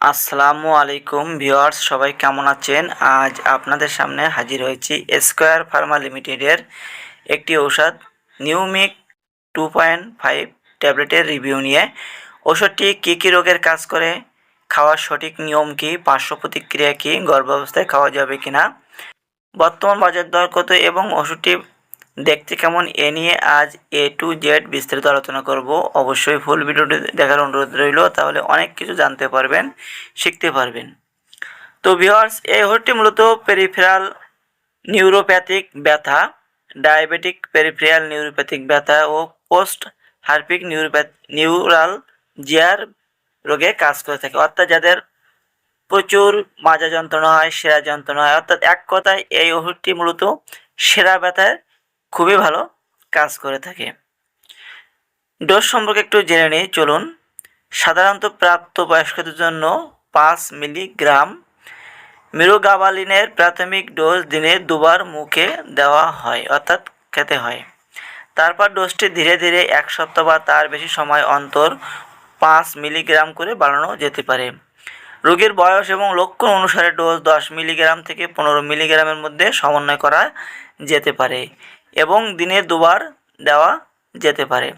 আসসালামু আলাইকুম ভিওয়ার্স সবাই কেমন আছেন? আজ আপনাদের সামনে হাজির হয়েছি স্কোয়ার ফার্মা লিমিটেডের একটি ঔষধ নিউমিক টু পয়েন্ট ফাইভ ট্যাবলেটের রিভিউ নিয়ে। ওষুধটি কী কী রোগের কাজ করে, খাওয়ার সঠিক নিয়ম কী, পার্শ্ব প্রতিক্রিয়া কী, গর্ভাবস্থায় খাওয়া যাবে কি না বর্তমান বাজার দর কত এবং ওষুধটি দেখতে কেমন এ নিয়ে আজ এ টু জেড বিস্তারিত আলোচনা করব। অবশ্যই ফুল ভিডিওটি দেখার অনুরোধ রইল, তাহলে অনেক কিছু জানতে পারবেন, শিখতে পারবেন। তো ভিওয়ার্স এই ওষুধটি মূলত পেরিফেরাল নিউরোপ্যাথিক ব্যথা ডায়াবেটিক পেরিফেরাল নিউরোপ্যাথিক ব্যথা ও পোস্ট হার্পিক নিউরোপ্যাথ নিউরাল জিয়ার রোগে কাজ করে থাকে। অর্থাৎ যাদের প্রচুর মাজা যন্ত্রণা হয়, সেরা যন্ত্রণা হয়। অর্থাৎ এক কথায় এই ওষুধটি মূলত সেরা ব্যথায় খুবই ভালো কাজ করে থাকে। ডোজ সম্পর্কে একটু জেনে নিই, চলুন। সাধারণত প্রাপ্ত বয়স্কদের জন্য পাঁচ মিলিগ্রাম মিরোগাবালিনের প্রাথমিক ডোজ দিনে দুবার মুখে দেওয়া হয়, অর্থাৎ খেতে হয়। তারপর ডোজটি ধীরে ধীরে এক সপ্তাহ বা তার বেশি সময় অন্তর পাঁচ মিলিগ্রাম করে বাড়ানো যেতে পারে। রোগীর বয়স এবং লক্ষণ অনুসারে ডোজ দশ মিলিগ্রাম থেকে পনেরো মিলিগ্রামের মধ্যে সমন্বয় করা যেতে পারে। এবং দিনে দুবার দেওয়া যেতে পারে।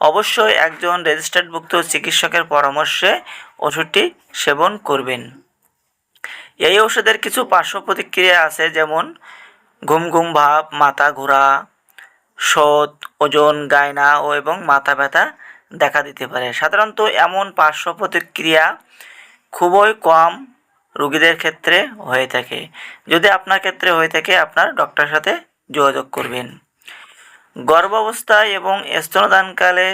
অবশ্যই একজন রেজিস্টার্ডভুক্ত চিকিৎসকের পরামর্শে ওষুধটি সেবন করবেন। এই ওষুধের কিছু পার্শ্ব প্রতিক্রিয়া আছে, যেমন ঘুম ঘুম ভাব, মাথা ঘোরা শোধ ওজন, গায়না ও এবং মাথা ব্যথা দেখা দিতে পারে। সাধারণত এমন পার্শ্ব প্রতিক্রিয়া খুবই কম রোগীদের ক্ষেত্রে হয়ে থাকে। যদি আপনার ক্ষেত্রে হয়ে থাকে, আপনার ডক্টরের সাথে যোগাযোগ করবেন। গর্ভাবস্থায় এবং স্তনদানকালে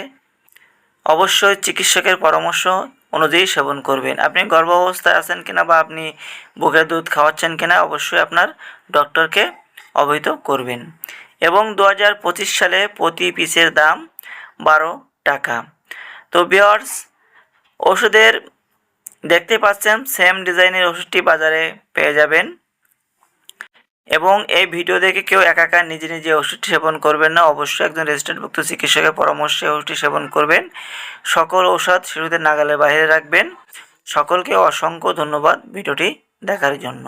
অবশ্যই চিকিৎসকের পরামর্শ অনুযায়ী সেবন করবেন। আপনি গর্ভাবস্থায় আছেন কিনা বা আপনি বুকের দুধ খাওয়াচ্ছেন কিনা অবশ্যই আপনার ডক্টরকে অবহিত করবেন। এবং দু হাজার পঁচিশ সালে প্রতি পিসের দাম বারো টাকা। তো বিয়ার্স ওষুধের দেখতে পাচ্ছেন, সেম ডিজাইনের ওষুধটি বাজারে পেয়ে যাবেন। এবং এই ভিডিও দেখে কেউ একাকার একা নিজে নিজে ওষুধটি সেবন করবেন না। অবশ্যই একজন রেজিস্ট্রেন্টভুক্ত চিকিৎসকের পরামর্শে ওষুধটি সেবন করবেন। সকল ঔষধ শিশুদের নাগালের বাইরে রাখবেন। সকলকে অসংখ্য ধন্যবাদ ভিডিওটি দেখার জন্য।